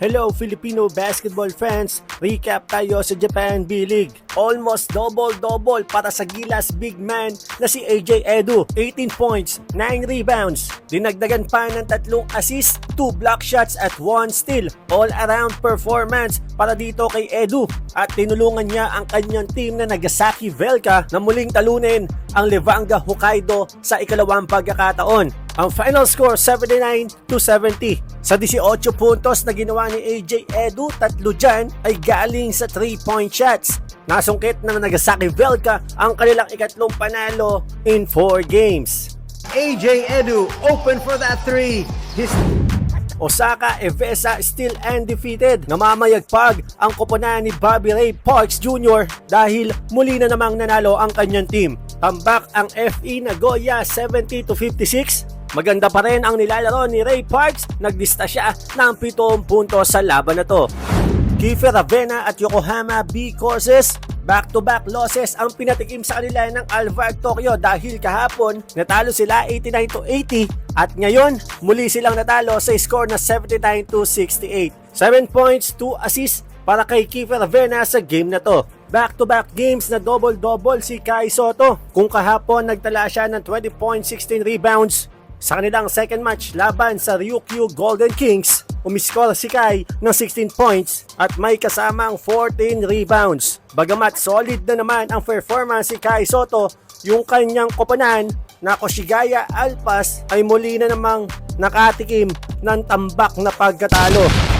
Hello Filipino basketball fans! Recap tayo sa Japan B-League. Almost double-double para sa Gilas big man na si AJ Edu. 18 points, 9 rebounds. Dinagdagan pa ng tatlong assists, 2 block shots at 1 steal. All-around performance para dito kay Edu. At tinulungan niya ang kanyang team na Nagasaki Velka na muling talunin ang Levanga Hokkaido sa ikalawang pagkakataon. Ang final score 79 to 70. Sa 18 puntos na ginawa ni AJ Edu, tatlo dyan ay galing sa 3-point shots. Nasungkit ng Nagasaki Velka ang kanilang ikatlong panalo in 4 games. AJ Edu open for that three. His Osaka Evesa still undefeated. Namamayagpag ang koponan ni Bobby Ray Parks Jr. dahil muli na namang nanalo ang kanyang team. Tambak ang FE Nagoya 70 to 56. Maganda pa rin ang nilalaro ni Ray Parks. Naglista siya ng 7 puntos sa laban na to. Kiefer Ravena at Yokohama B Courses Back-to-back losses ang pinatikim sa kanila ng Alvar Tokyo dahil kahapon natalo sila 89 to 80 at ngayon muli silang natalo sa score na 79 to 68. 7 points, 2 assists para kay Kiefer Ravena sa game na to. Back-to-back games na double-double si Kai Soto. Kung kahapon nagtala siya ng 20 points, 16 rebounds, sa kanilang second match laban sa Ryukyu Golden Kings, umiskor si Kai ng 16 points at may kasamang 14 rebounds. Bagamat solid na naman ang performance si Kai Soto, yung kanyang koponan na Koshigaya Alpas ay muli na namang nakatikim ng tambak na pagkatalo.